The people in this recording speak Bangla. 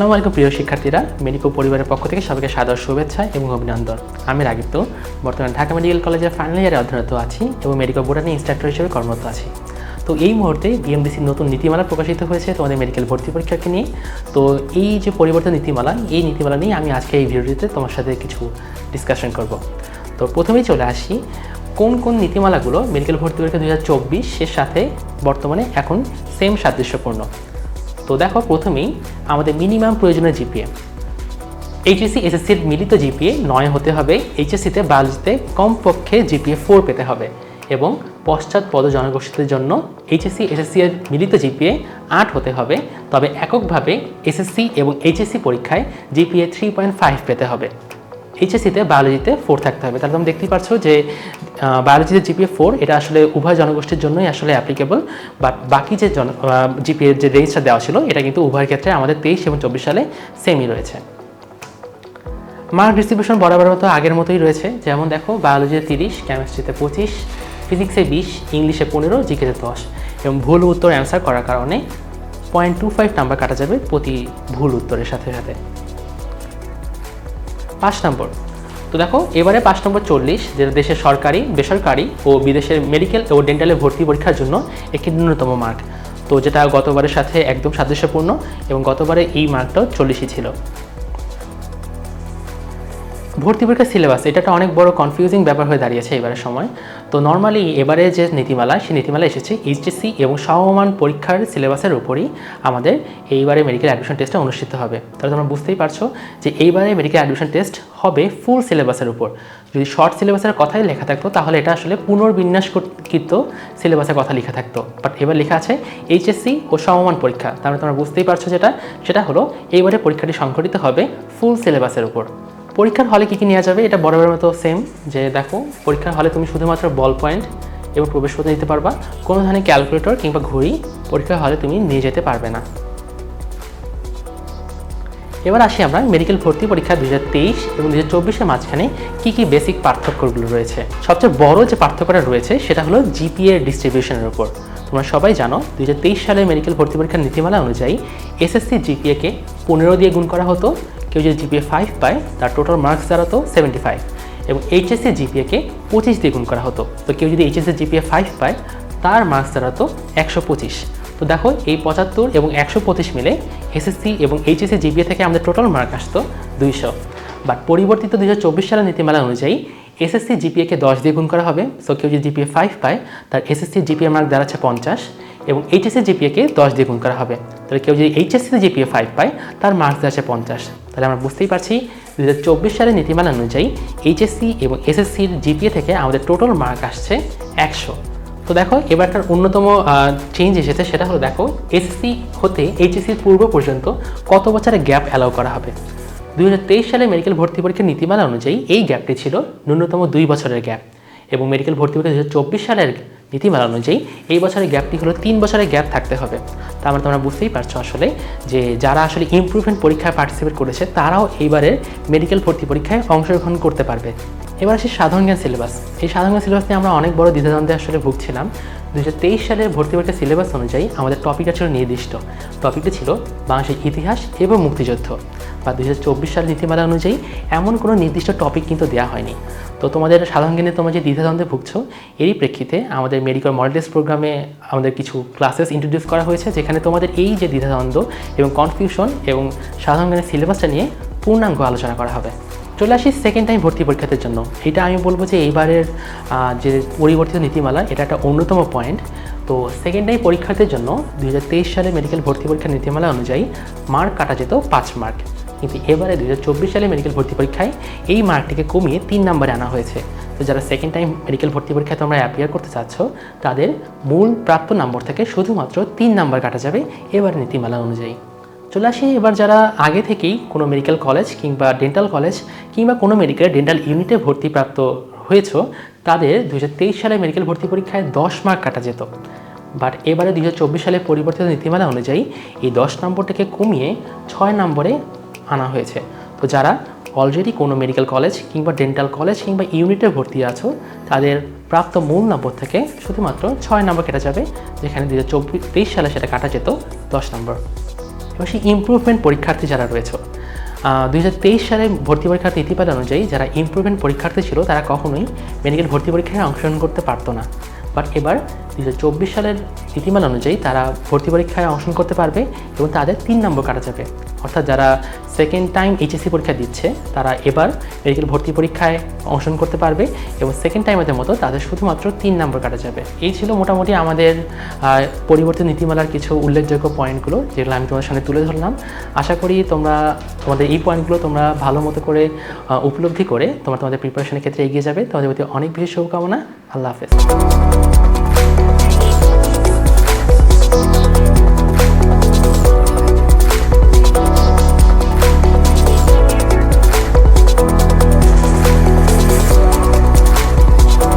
আসসালামু আলাইকুম, প্রিয় শিক্ষার্থীরা। মেডিকো পরিবারের পক্ষ থেকে সবাইকে সাদর শুভেচ্ছা এবং অভিনন্দন। আমি রাগিব বর্তমানে ঢাকা মেডিকেল কলেজের ফাইনাল ইয়ারে অধ্যয়নরত আছি এবং মেডিকেল বোর্ডানি ইনস্ট্রাক্টর হিসেবে কর্মরত আছি। তো এই মুহূর্তে বিএমডিসির নতুন নীতিমালা প্রকাশিত হয়েছে তোমাদের মেডিকেল ভর্তি পরীক্ষাকে নিয়ে। তো এই যে পরিবর্তন নীতিমালা, এই নীতিমালা নিয়ে আমি আজকে এই ভিডিওটিতে তোমার সাথে কিছু ডিসকাশন করব। তো প্রথমেই চলে আসি, কোন কোন নীতিমালাগুলো মেডিকেল ভর্তি পরীক্ষা দু হাজার চব্বিশের সাথে বর্তমানে এখন সেম সাদৃশ্যপূর্ণ? তো দেখো প্রথমেই আমাদের মিনিমাম প্রয়োজনীয় জিপিএ এইচএসসি এসএসসির মিলিত জিপিএ নয় হতে হবে। এইচএসসিতে বায়োলজিতে কমপক্ষে জিপিএ ফোর পেতে হবে এবং পশ্চাৎ পদ জনগোষ্ঠীদের জন্য এইচএসসি এসএসসি এর মিলিত জিপিএ আট হতে হবে। তবে এককভাবে এসএসসি এবং এইচএসসি পরীক্ষায় জিপিএ থ্রি পয়েন্ট ফাইভ পেতে হবে। এইচএসসিতে বায়োলজিতে ফোর থাকতে হবে। তাহলে তুমি দেখতেই পাচ্ছ যে বায়োলজিতে জিপিএ ফোর এটা আসলে উভয় জনগোষ্ঠীর জন্যই আসলে অ্যাপ্লিকেবল বাট বাকি যে জন জিপিএর যে রেঞ্জটা দেওয়া ছিল, এটা কিন্তু উভয়ের ক্ষেত্রে আমাদের তেইশ এবং চব্বিশ সালে সেমই রয়েছে। মার্ক ডিস্ট্রিবিউশন বরাবর মতো আগের মতোই রয়েছে। যেমন দেখো বায়োলজিতে তিরিশ কেমিস্ট্রিতে পঁচিশ ফিজিক্সে বিশ ইংলিশে পনেরো জিকেতে দশ, এবং ভুল উত্তর অ্যান্সার করার কারণে পয়েন্ট টু ফাইভ নাম্বার কাটা যাবে প্রতি ভুল উত্তরের সাথে সাথে। পাঁচ নম্বর। তো দেখো, এবারে পাঁচ নম্বর চল্লিশ, যেটা দেশের সরকারি, বেসরকারি ও বিদেশের মেডিকেল ও ডেন্টালে ভর্তি পরীক্ষার জন্য একটি ন্যূনতম মার্ক তো যেটা গতবারের সাথে একদম সাদৃশ্যপূর্ণ এবং গতবারে এই মার্কটাও চল্লিশই ছিল। ভর্তি পরীক্ষার সিলেবাস এটা একটা অনেক বড় কনফিউজিং ব্যাপার হয়ে দাঁড়িয়েছে এবারের সময়। তো নর্মালি এবারে যে নীতিমালা, সেই নীতিমালা এসেছে এইচএসসি এবং সমমান পরীক্ষার সিলেবাসের উপরই আমাদের এইবারে মেডিকেল অ্যাডমিশন টেস্টটা অনুষ্ঠিত হবে। তাহলে তোমরা বুঝতেই পারছ যে এইবারে মেডিকেল অ্যাডমিশন টেস্ট হবে ফুল সিলেবাসের উপর। যদি শর্ট সিলেবাসের কথাই লেখা থাকতো, তাহলে এটা আসলে পুনর্বিন্যাসকৃত সিলেবাসের কথা লেখা থাকতো। বাট এবার লেখা আছে এইচএসসি ও সমমান পরীক্ষা। তাহলে তোমরা বুঝতেই পারছ যেটা, সেটা হলো এইবারে পরীক্ষাটি সংঘটিত হবে ফুল সিলেবাসের উপর। পরীক্ষার হলে কী কী নেওয়া যাবে? এটা বরাবরের মতো সেম যে দেখো, পরীক্ষার হলে তুমি শুধুমাত্র বল পয়েন্ট এবং প্রবেশপত্র নিতে পারবা। কোনো ধরনের ক্যালকুলেটর কিংবা ঘড়ি পরীক্ষার হলে তুমি নিয়ে যেতে পারবে না। এবার আসি আমরা মেডিকেল ভর্তি পরীক্ষা দু হাজার তেইশ এবং দু হাজার চব্বিশের মাঝখানে কী কী বেসিক পার্থক্যগুলো রয়েছে। সবচেয়ে বড় যে পার্থক্যটা রয়েছে সেটা হলো জিপিএ ডিস্ট্রিবিউশনের উপর। তোমরা সবাই জানো দু হাজার তেইশ সালে মেডিকেল ভর্তি পরীক্ষার নীতিমালা অনুযায়ী এসএসসি জিপিএকে পনেরো দিয়ে গুণ করা হতো কেউ যদি জিপিএ ফাইভ পায়, তার টোটাল মার্কস দাঁড়াতো সেভেন্টি ফাইভ এবং এইচএসসি জিপিএকে পঁচিশ দিয়ে গুণ করা হতো। তো কেউ যদি এইচএসসি জিপিএ ফাইভ পায়, তার মার্কস দাঁড়াতো একশো পঁচিশ। তো দেখো, এই পঁচাত্তর এবং একশো পঁচিশ মিলে এসএসসি এবং এইচএসসি জিপিএ থেকে আমাদের টোটাল মার্ক আসতো দুইশো। বাট পরিবর্তিত দু হাজার চব্বিশ সালের নীতিমালা অনুযায়ী এসএসসি জিপিএকে দশ দিয়ে গুণ করা হবে। সো কেউ যদি জিপিএ ফাইভ পায়, তার এসএসসি জিপিএ মার্ক দাঁড়াচ্ছে পঞ্চাশ এবং এইচএসসি জিপিএকে দশ দিয়ে গুণ করা হবে। তাহলে কেউ যদি এইচএসসিতে জিপিএ ফাইভ পায়, তার মার্কস দাঁড়াচ্ছে পঞ্চাশ। তাহলে আমরা বুঝতেই পারছি দু হাজার চব্বিশ সালের নীতিমালা অনুযায়ী এইচএসসি এবং এসএসসির জিপিএ থেকে আমাদের টোটাল মার্ক আসছে একশো। তো দেখো এবারটার অন্যতম চেঞ্জ এসেছে, সেটা হলো দেখো এসএসসি হতে এইচএসসির পূর্ব পর্যন্ত কত বছরের গ্যাপ অ্যালাউ করা হবে? দু হাজার তেইশ সালে মেডিকেল ভর্তি পরীক্ষার নীতিমালা অনুযায়ী এই গ্যাপটি ছিল ন্যূনতম দুই বছরের গ্যাপ এবং মেডিকেল ভর্তি পরীক্ষা দুই হাজার চব্বিশ সালের নীতিমালা অনুযায়ী এই বছরের গ্যাপটি হলো তিন বছরের গ্যাপ থাকতে হবে। তার মানে তোমরা বুঝতেই পারছ আসলে যে যারা আসলে ইমপ্রুভমেন্ট পরীক্ষায় পার্টিসিপেট করেছে, তারাও এইবারের মেডিকেল ভর্তি পরীক্ষায় অংশগ্রহণ করতে পারবে। এবার আসি সাধারণ জ্ঞান সিলেবাস এই সাধারণ জ্ঞান সিলেবাস নিয়ে আমরা অনেক বড় দ্বিধাদ্বন্দ্বে আসলে ভুগছিলাম। দু হাজার তেইশ সালের ভর্তি পরীক্ষার সিলেবাস অনুযায়ী আমাদের টপিকটা ছিল নির্দিষ্ট। টপিকটি ছিল বাংলাদেশের ইতিহাস এবং মুক্তিযুদ্ধ। বা দুই সালের নীতিমালা অনুযায়ী এমন কোনো নির্দিষ্ট টপিক কিন্তু দেওয়া হয়নি। তো তোমাদের সাধারণ জ্ঞানে তোমরা যে দ্বিধাদ্বন্দ্বে ভুগছো, এরই প্রেক্ষিতে আমাদের মেডিকেল মডেল টেস্ট প্রোগ্রামে আমাদের কিছু ক্লাসেস ইন্ট্রোডিউস করা হয়েছে, যেখানে তোমাদের এই যে দ্বিধাদ্বন্দ্ব এবং কনফিউশন এবং সাধারণ জ্ঞানের সিলেবাসটা নিয়ে পূর্ণাঙ্গ আলোচনা করা হবে। চলে আসি সেকেন্ড টাইম ভর্তি পরীক্ষাদের জন্য। এটা আমি বলব যে এইবারের যে পরিবর্তিত নীতিমালা, এটা একটা অন্যতম পয়েন্ট তো সেকেন্ড টাইম পরীক্ষার্থীর জন্য দু হাজার তেইশ সালে মেডিকেল ভর্তি পরীক্ষার নীতিমালা অনুযায়ী মার্ক কাটা যেত পাঁচ মার্ক কিন্তু এবারে দুই হাজার চব্বিশ সালে মেডিকেল ভর্তি পরীক্ষায় এই মার্কটিকে কমিয়ে তিন নম্বরে আনা হয়েছে। তো যারা সেকেন্ড টাইম মেডিকেল ভর্তি পরীক্ষায় তোমরা অ্যাপিয়ার করতে চাচ্ছ, তাদের মূল প্রাপ্ত নম্বর থেকে শুধুমাত্র তিন নাম্বার কাটা যাবে এবার নীতিমালা অনুযায়ী। চলে আসি এবার যারা আগে থেকেই কোনো মেডিকেল কলেজ কিংবা ডেন্টাল কলেজ কিংবা কোনো মেডিকেল ডেন্টাল ইউনিটে ভর্তিপ্রাপ্ত হয়েছ, তাদের দুই হাজার তেইশ সালে মেডিকেল ভর্তি পরীক্ষায় দশ মার্ক কাটা যেত। বাট এবারে দুই হাজার চব্বিশ সালে পরিবর্তিত নীতিমালা অনুযায়ী এই দশ নম্বরটাকে কমিয়ে ছয় নম্বরে আনা হয়েছে। তো যারা অলরেডি কোনো মেডিকেল কলেজ কিংবা ডেন্টাল কলেজ কিংবা ইউনিটে ভর্তি আছো, তাদের প্রাপ্ত মূল নম্বর থেকে শুধুমাত্র ছয় নম্বর কেটে যাবে, যেখানে দু হাজার সালে সেটা কাটা যেত দশ নম্বর। এবং সেই ইমপ্রুভমেন্ট পরীক্ষার্থী যারা রয়েছে দুই হাজার তেইশ সালে ভর্তি পরীক্ষার নীতিমালা অনুযায়ী যারা ইমপ্রুভমেন্ট পরীক্ষার্থী ছিল, তারা কখনোই মেডিকেল ভর্তি পরীক্ষায় অংশগ্রহণ করতে পারতো না। বাট এবার দুই হাজার চব্বিশ সালের নীতিমালা অনুযায়ী তারা ভর্তি পরীক্ষায় অংশগ্রহণ করতে পারবে এবং তাদের তিন নম্বর কাটা যাবে? অর্থাৎ যারা সেকেন্ড টাইম এইচএসসি পরীক্ষা দিচ্ছে তারা এবার মেডিকেল ভর্তি পরীক্ষায় অংশগ্রহণ করতে পারবে এবং সেকেন্ড টাইমের মতো তাদের শুধুমাত্র তিন নম্বর কাটা যাবে? এই ছিল মোটামুটি আমাদের আহ, পরিবর্তিত নীতিমালার কিছু উল্লেখযোগ্য পয়েন্টগুলো যেগুলো আমি তোমাদের সামনে তুলে ধরলাম। আশা করি তোমরা তোমাদের এই পয়েন্টগুলো তোমরা ভালো মতো করে উপলব্ধি করে তোমরা তোমাদের প্রিপারেশনের ক্ষেত্রে এগিয়ে যাবে। তোমাদের প্রতি অনেক বেশি শুভকামনা। আল্লাহ হাফেজ।